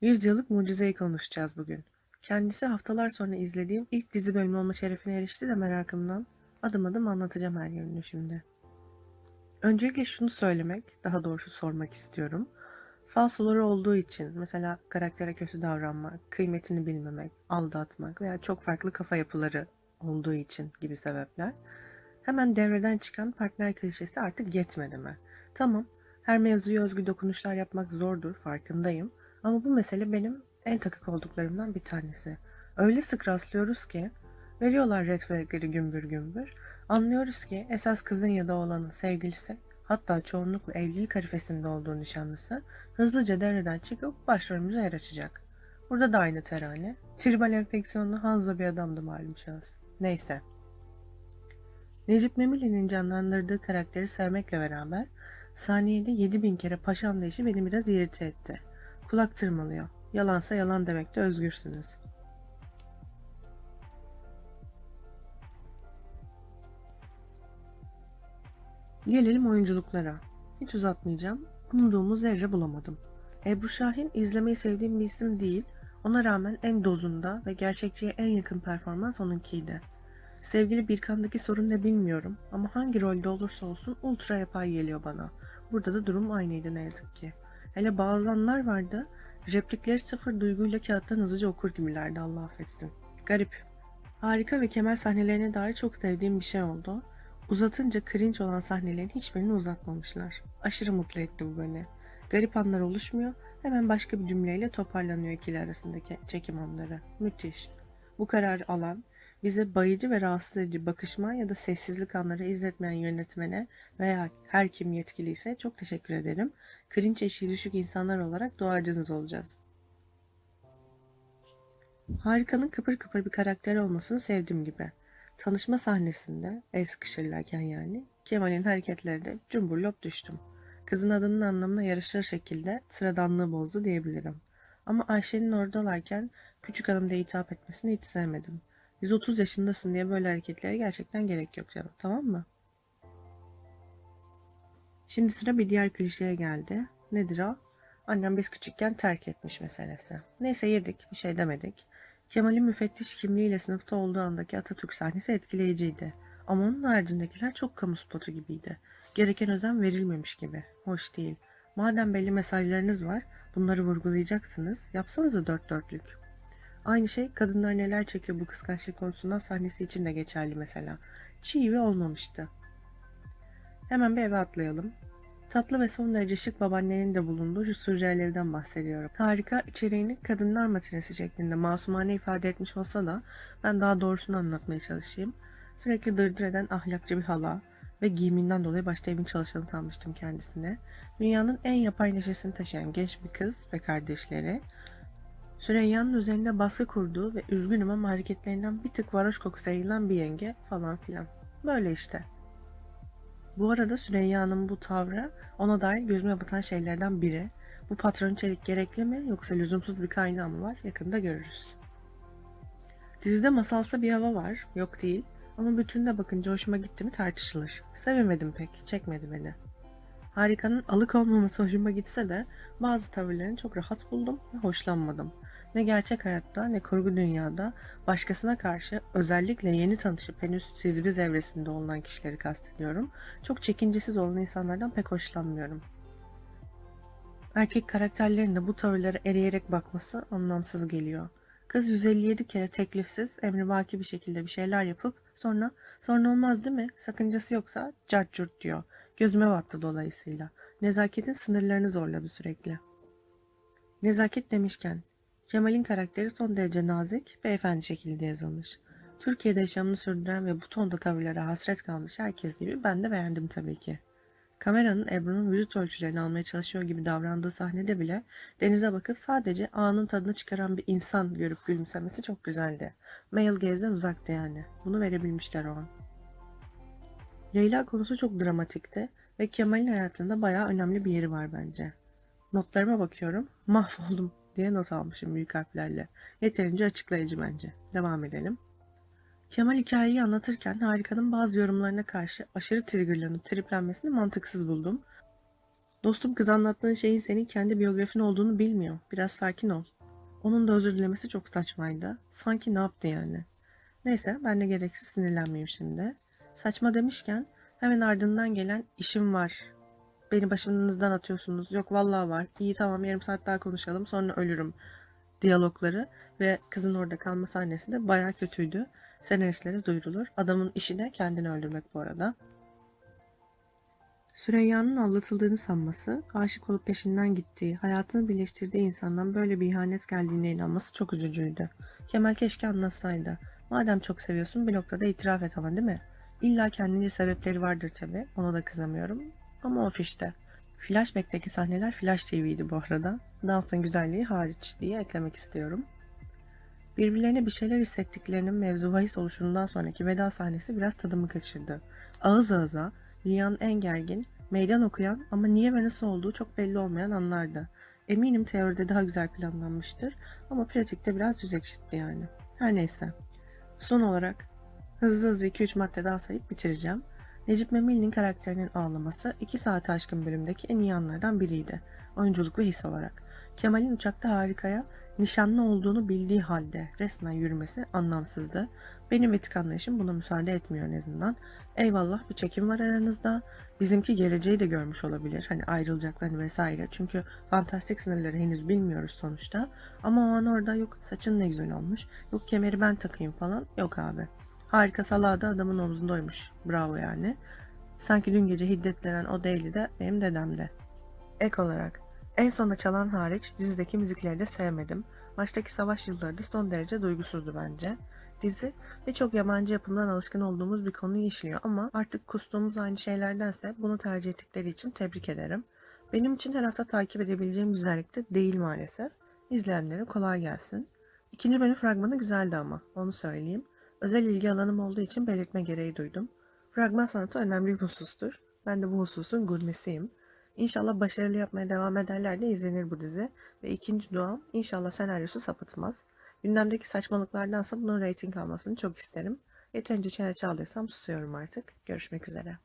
Yüzyıllık Mucize'yi konuşacağız bugün. Kendisi haftalar sonra izlediğim ilk dizi bölümü olma şerefine erişti de merakımdan adım adım anlatacağım her yönünü şimdi. Öncelikle şunu söylemek, daha doğrusu sormak istiyorum. Falsoları olduğu için mesela karaktere kötü davranmak, kıymetini bilmemek, aldatmak veya çok farklı kafa yapıları olduğu için gibi sebepler. Hemen devreden çıkan partner klişesi artık yetmedi mi? Tamam, her mevzuya özgü dokunuşlar yapmak zordur, farkındayım. Ama bu mesele benim en takık olduklarımdan bir tanesi. Öyle sık rastlıyoruz ki veriyorlar red flagleri gümbür gümbür. Anlıyoruz ki esas kızın ya da oğlanın sevgilisi hatta çoğunlukla evlilik harifesinde olduğu nişanlısı hızlıca devreden çıkıp başrolümüze yer açacak. Burada da aynı terane. Tribal enfeksiyonlu Hanzo bir adamdı malum şahıs. Neyse. Necip Memili'nin canlandırdığı karakteri sevmekle beraber saniyede 7000 kere paşam deyişi beni biraz irite etti. Kulak tırmalıyor. Yalansa yalan demekte özgürsünüz. Gelelim oyunculuklara. Hiç uzatmayacağım. Umduğumu zerre bulamadım. Ebru Şahin izlemeyi sevdiğim bir isim değil. Ona rağmen en dozunda ve gerçekçiye en yakın performans onunkiydi. Sevgili Birkan'daki sorun ne bilmiyorum ama hangi rolde olursa olsun ultra yapay geliyor bana. Burada da durum aynıydı ne yazık ki. Hele bazı anlar vardı, replikleri sıfır duyguyla kağıttan hızlıca okur gibilerdi Allah affetsin. Garip. Harika ve kemal sahnelerine dair çok sevdiğim bir şey oldu. Uzatınca cringe olan sahnelerin hiçbirini uzatmamışlar. Aşırı mutlu etti bu beni. Garip anlar oluşmuyor, hemen başka bir cümleyle toparlanıyor ikili arasındaki çekim anları. Müthiş. Bu kararı alan, bize bayıcı ve rahatsız edici bakışma ya da sessizlik anları izletmeyen yönetmene veya her kim yetkiliyse çok teşekkür ederim. Cringe eşiği düşük insanlar olarak duacınız olacağız. Harika'nın kıpır kıpır bir karakter olmasını sevdim gibi. Tanışma sahnesinde, el sıkışırlarken yani, Kemal'in hareketlerinde cumburlop düştüm. Kızın adının anlamına yarışır şekilde sıradanlığı bozdu diyebilirim. Ama Ayşe'nin oradalarken küçük hanım diye hitap etmesini hiç sevmedim. 130 yaşındasın diye böyle hareketlere gerçekten gerek yok canım, tamam mı? Şimdi sıra bir diğer klişeye geldi. Nedir o? Annem biz küçükken terk etmiş meselesi. Neyse yedik, bir şey demedik. Kemal'in müfettiş kimliğiyle sınıfta olduğu andaki Atatürk sahnesi etkileyiciydi. Ama onun haricindekiler çok kamu spotu gibiydi. Gereken özen verilmemiş gibi. Hoş değil. Madem belli mesajlarınız var, bunları vurgulayacaksınız, yapsanıza dört dörtlük. Aynı şey kadınlar neler çekiyor bu kıskançlık konusundan sahnesi için de geçerli mesela. Çiğ ve olmamıştı. Hemen bir eve atlayalım. Tatlı ve son derece şık babaannenin de bulunduğu şu sürreel evden bahsediyorum. Harika içeriğini kadınlar matinesi şeklinde masumane ifade etmiş olsa da ben daha doğrusunu anlatmaya çalışayım. Sürekli dırdır eden ahlakçı bir hala ve giyiminden dolayı başta evin çalışanı sanmıştım kendisine. Dünyanın en yapay neşesini taşıyan genç bir kız ve kardeşleri. Süreyya'nın üzerinde baskı kurduğu ve üzgünüm ama hareketlerinden bir tık varoş kokusu yayılan bir yenge falan filan. Böyle işte. Bu arada Süreyya'nın bu tavrı ona dair gözüme batan şeylerden biri. Bu patron çelik gerekli mi yoksa lüzumsuz bir kaynağı mı var yakında görürüz. Dizide masalsa bir hava var, yok değil ama bütününe bakınca hoşuma gitti mi tartışılır. Sevemedim pek, çekmedi beni. Harika'nın alık olmaması hoşuma gitse de bazı tavırlarını çok rahat buldum ve hoşlanmadım. Ne gerçek hayatta ne kurgu dünyada başkasına karşı özellikle yeni tanışıp henüz siz biz evresinde olunan kişileri kastediyorum. Çok çekincesiz olan insanlardan pek hoşlanmıyorum. Erkek karakterlerin de bu tavırlara eriyerek bakması anlamsız geliyor. Kız 157 kere teklifsiz, emrivaki bir şekilde bir şeyler yapıp sonra sorun olmaz değil mi? Sakıncası yoksa cart diyor. Gözüme battı dolayısıyla. Nezaketin sınırlarını zorladı sürekli. Nezaket demişken, Kemal'in karakteri son derece nazik, beyefendi şekilde yazılmış. Türkiye'de yaşamını sürdüren ve bu tonda tavırlara hasret kalmış herkes gibi ben de beğendim tabii ki. Kameranın Ebru'nun vücut ölçülerini almaya çalışıyor gibi davrandığı sahnede bile denize bakıp sadece anın tadını çıkaran bir insan görüp gülümsemesi çok güzeldi. Male gezden uzaktı yani. Bunu verebilmişler o an. Leyla konusu çok dramatikti ve Kemal'in hayatında bayağı önemli bir yeri var bence. Notlarıma bakıyorum. Mahvoldum diye not almışım büyük harflerle. Yeterince açıklayıcı bence. Devam edelim. Kemal hikayeyi anlatırken Harika'nın bazı yorumlarına karşı aşırı triggerlanıp triplenmesini mantıksız buldum. Dostum kız anlattığın şeyin senin kendi biyografin olduğunu bilmiyor. Biraz sakin ol. Onun da özür dilemesi çok saçmaydı. Sanki ne yaptı yani? Neyse ben de gereksiz sinirlenmeyeyim şimdi. Saçma demişken hemen ardından gelen işim var. Beni başınızdan atıyorsunuz. Yok vallahi var. İyi tamam yarım saat daha konuşalım sonra ölürüm. Diyalogları ve kızın orada kalma sahnesi de baya kötüydü. Senaristlere duyurulur. Adamın işi de kendini öldürmek bu arada. Süreyya'nın aldatıldığını sanması, aşık olup peşinden gittiği, hayatını birleştirdiği insandan böyle bir ihanet geldiğine inanması çok üzücüydü. Kemal keşke anlatsaydı. Madem çok seviyorsun bir noktada itiraf et ama değil mi? İlla kendince sebepleri vardır tabi. Ona da kızamıyorum. Ama o fişte. Flashback'teki sahneler Flash TV'ydi bu arada. Dansın güzelliği hariç diye eklemek istiyorum. Birbirlerine bir şeyler hissettiklerinin mevzu bahis oluşundan sonraki veda sahnesi biraz tadımı kaçırdı. Ağız ağıza, dünyanın en gergin, meydan okuyan ama niye ve nasıl olduğu çok belli olmayan anlardı. Eminim teoride daha güzel planlanmıştır ama pratikte biraz düz ekşitti yani. Her neyse. Son olarak hızlı hızlı 2-3 madde daha sayıp bitireceğim. Necip Memil'in karakterinin ağlaması 2 saate aşkın bölümdeki en iyi anlardan biriydi. Oyunculuk ve his olarak. Kemal'in uçakta harikaya nişanlı olduğunu bildiği halde resmen yürümesi anlamsızdı. Benim etik anlayışım buna müsaade etmiyor en azından. Eyvallah bir çekim var aranızda. Bizimki geleceği de görmüş olabilir. Hani ayrılacaklarını vesaire. Çünkü fantastik sınırları henüz bilmiyoruz sonuçta. Ama o an orada yok saçın ne güzel olmuş. Yok kemeri ben takayım falan. Yok abi. Harika salağı da adamın omzundaymış. Bravo yani. Sanki dün gece hiddetlenen o değildi de benim dedemde. Ek olarak en sonda çalan hariç dizideki müzikleri de sevmedim. Maçtaki savaş yılları da son derece duygusuzdu bence. Dizi birçok yabancı yapımdan alışkın olduğumuz bir konuyu işliyor ama artık kustuğumuz aynı şeylerdense bunu tercih ettikleri için tebrik ederim. Benim için her hafta takip edebileceğim güzellikte değil maalesef. İzleyenlere kolay gelsin. İkinci bölüm fragmanı güzeldi ama onu söyleyeyim. Özel ilgi alanım olduğu için belirtme gereği duydum. Fragman sanatı önemli bir husustur. Ben de bu hususun gurmesiyim. İnşallah başarılı yapmaya devam ederler de izlenir bu dizi. Ve ikinci duam inşallah senaryosu sapıtmaz. Gündemdeki saçmalıklardansa bunun reyting almasını çok isterim. Yeterince çene çaldıysam susuyorum artık. Görüşmek üzere.